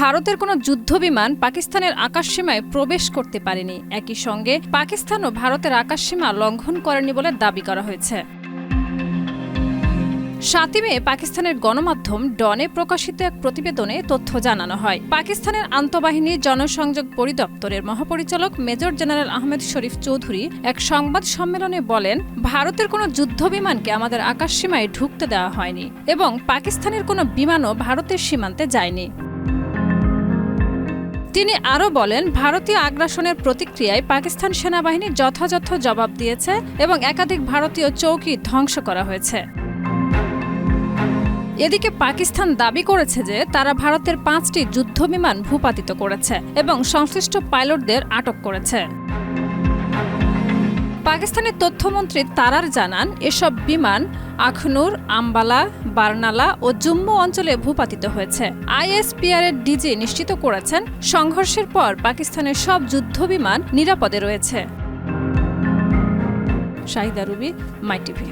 ভারতের কোনো যুদ্ধবিমান পাকিস্তানের আকাশসীমায় প্রবেশ করতে পারেনি। একই সঙ্গে পাকিস্তানও ভারতের আকাশসীমা লঙ্ঘন করেনি বলে দাবি করা হয়েছে। সাতই মে পাকিস্তানের গণমাধ্যম ডনে প্রকাশিত এক প্রতিবেদনে তথ্য জানানো হয়। পাকিস্তানের আন্তঃবাহিনী জনসংযোগ পরিদপ্তরের মহাপরিচালক মেজর জেনারেল আহমেদ শরীফ চৌধুরী এক সংবাদ সম্মেলনে বলেন, ভারতের কোনো যুদ্ধবিমানকে আমাদের আকাশসীমায় ঢুকতে দেওয়া হয়নি এবং পাকিস্তানের কোনো বিমানও ভারতের সীমান্তে যায়নি। তিনি আরও বলেন, ভারতীয় আগ্রাসনের প্রতিক্রিয়ায় পাকিস্তান সেনাবাহিনী যথাযথ জবাব দিয়েছে এবং একাধিক ভারতীয় চৌকি ধ্বংস করা হয়েছে। এদিকে পাকিস্তান দাবি করেছে যে তারা ভারতের পাঁচটি যুদ্ধবিমান ভূপাতিত করেছে এবং সংশ্লিষ্ট পাইলটদের আটক করেছে। পাকিস্তানের তথ্যমন্ত্রী তারার জানান, এসব বিমান আখনুর, আম্বালা, বার্নালা ও জুম্মু অঞ্চলে ভূপাতিত হয়েছে। আইএসপিআর এর ডিজি নিশ্চিত করেছেন, সংঘর্ষের পর পাকিস্তানের সব যুদ্ধ বিমান নিরাপদে রয়েছে। Shahida Ruby, My TV.